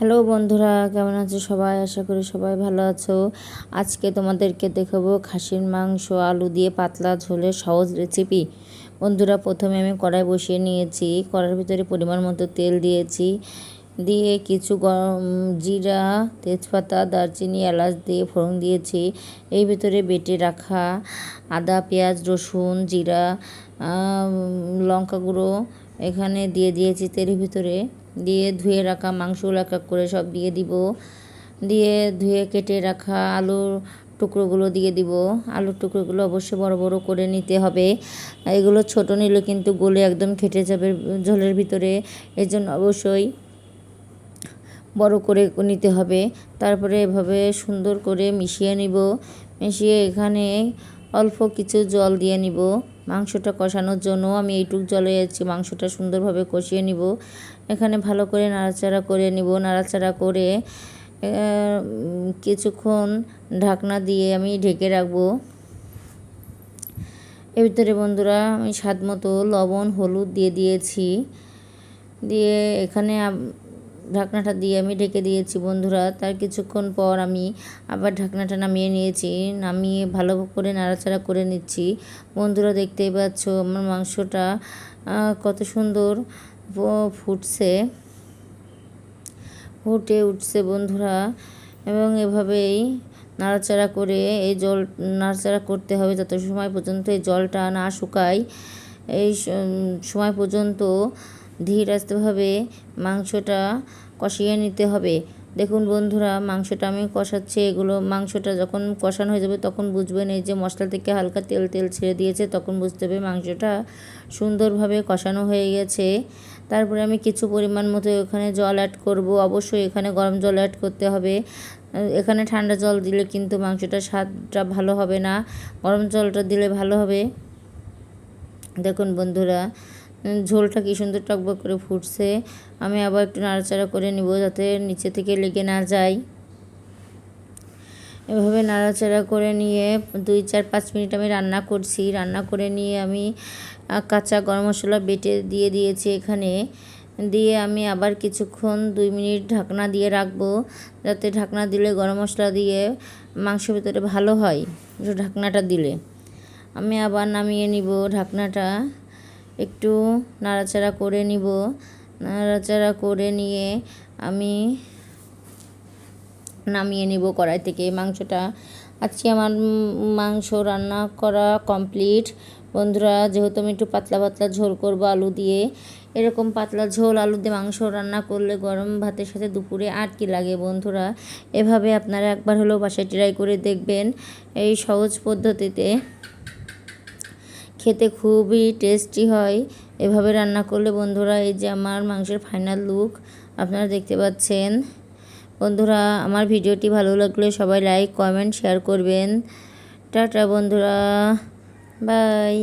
Hello বন্ধুরা, কেমন আছো সবাই? আশা করি সবাই ভালো আছো। আজকে তোমাদেরকে দেখাবো খাসির মাংস, আলু দিয়ে পাতলা ঝোলের সহজ রেসিপি বন্ধুরা, প্রথমে আমি কড়াই বসিয়ে নিয়েছি। কড়াইয়ের ভিতরে পরিমাণ মতো তেল দিয়েছি। দিয়ে কিছু গরম জিরা, তেজপাতা, দারচিনি, এলাচ দিয়ে ফোড়ন দিয়েছি। এই ভিতরে বেটে রাখা আদা, পেঁয়াজ, রসুন, জিরা লঙ্কা গুঁড়ো এখানে দিয়ে দিয়েছি তেলের ভিতরে। দিয়ে ধুয়ে রাখা মাংসগুলো এক এক করে সব দিয়ে দিব। দিয়ে ধুয়ে কেটে রাখা আলুর টুকরোগুলো দিয়ে দিব। আলুর টুকরোগুলো অবশ্যই বড় বড় করে নিতে হবে। এগুলো ছোট নিলে কিন্তু গলে একদম খেটে যাবে ঝোলের ভিতরে। এর জন্য অবশ্যই বড় করে নিতে হবে। তারপরে এভাবে সুন্দর করে মিশিয়ে নিব। মিশিয়ে এখানে অল্প কিছু জল দিয়ে নিব। মাংসটা কষানোর জন্য আমি এইটুক জলে যাচ্ছি মাংসটা সুন্দরভাবে কষিয়ে নিব। এখানে ভালো করে নাড়াচাড়া করে নিব, নাড়াচাড়া করে কিছুক্ষণ ঢাকনা দিয়ে আমি ঢেকে রাখব। এর ভিতরে বন্ধুরা আমি স্বাদ মতো লবণ, হলুদ দিয়ে দিয়েছি। দিয়ে এখানে ঢাকনাটা দিয়ে আমি ঢেকে দিয়েছি, বন্ধুরা। তার কিছুক্ষণ পর আমি আবার ঢাকনাটা নামিয়ে নিয়েছি, নামিয়ে ভালো করে নাড়াচাড়া করে নিচ্ছি। বন্ধুরা, দেখতেই পাচ্ছ আমার মাংসটা কত সুন্দর ফুটছে। ফুটে উঠছে, বন্ধুরা। এবং এভাবেই নাড়াচাড়া করে এই জল, নাড়াচাড়া করতে হবে যত সময় পর্যন্ত এই জলটা না শুকায়, এই সময় পর্যন্ত ধীর আস্তেভাবে মাংসটা কষিয়ে নিতে হবে। দেখুন বন্ধুরা, মাংসটা আমি কষাচ্ছি, এগুলো মাংসটা যখন কষানো হয়ে যাবে তখন বুঝবেন এই যে মশলা থেকে হালকা তেল তেল ছেড়ে দিয়েছে, তখন বুঝতে হবে মাংসটা সুন্দরভাবে কষানো হয়ে গেছে। তারপরে আমি কিছু পরিমাণ মতো এখানে জল অ্যাড করব। অবশ্যই এখানে গরম জল অ্যাড করতে হবে। এখানে ঠান্ডা জল দিলে কিন্তু মাংসটা স্বাদটা ভালো হবে না। গরম জলটা দিলে ভালো হবে। দেখুন বন্ধুরা ঝোলটা কী সুন্দর টকবক করে ফুটছে। আমি আবার একটু নাড়াচাড়া করে নিব যাতে নিচে থেকে লেগে না যায়। এভাবে নাড়াচাড়া করে নিয়ে দুই চার পাঁচ মিনিট আমি রান্না করছি। রান্না করে নিয়ে আমি কাঁচা গরম মশলা বেটে দিয়ে দিয়েছি এখানে। দিয়ে আমি আবার কিছুক্ষণ দুই মিনিট ঢাকনা দিয়ে রাখব যাতে ঢাকনা দিলে গরম মশলা দিয়ে মাংস ভিতরে ভালো হয় ঢাকনাটা দিলে। আমি আবার নামিয়ে নিব ঢাকনাটা। একটু নাড়াচাড়া করে নিব। নাড়াচাড়া করে নিয়ে আমি নামিয়ে নিব কড়াই থেকে। মাংসটা আজকে আমার মাংস রান্না করা কমপ্লিট। বন্ধুরা, যেহেতু আমি একটু পাতলা পাতলা ঝোল করব আলু দিয়ে, এরকম পাতলা ঝোল আলু দিয়ে মাংস রান্না করলে গরম ভাতের সাথে দুপুরে আর কি লাগে বন্ধুরা? এভাবে আপনারা একবার হলেও বাসায় ট্রাই করে দেখবেন এই সহজ পদ্ধতিতে। খেতে খুবই টেস্টি হয়। এভাবে রান্না করলে বন্ধুরা, এই যে আমার মাংসের ফাইনাল লুক আপনারা দেখতে পাচ্ছেন। বন্ধুরা, আমার ভিডিওটি ভালো লাগলে সবাই লাইক কমেন্ট শেয়ার করবেন। টাটা বন্ধুরা বাই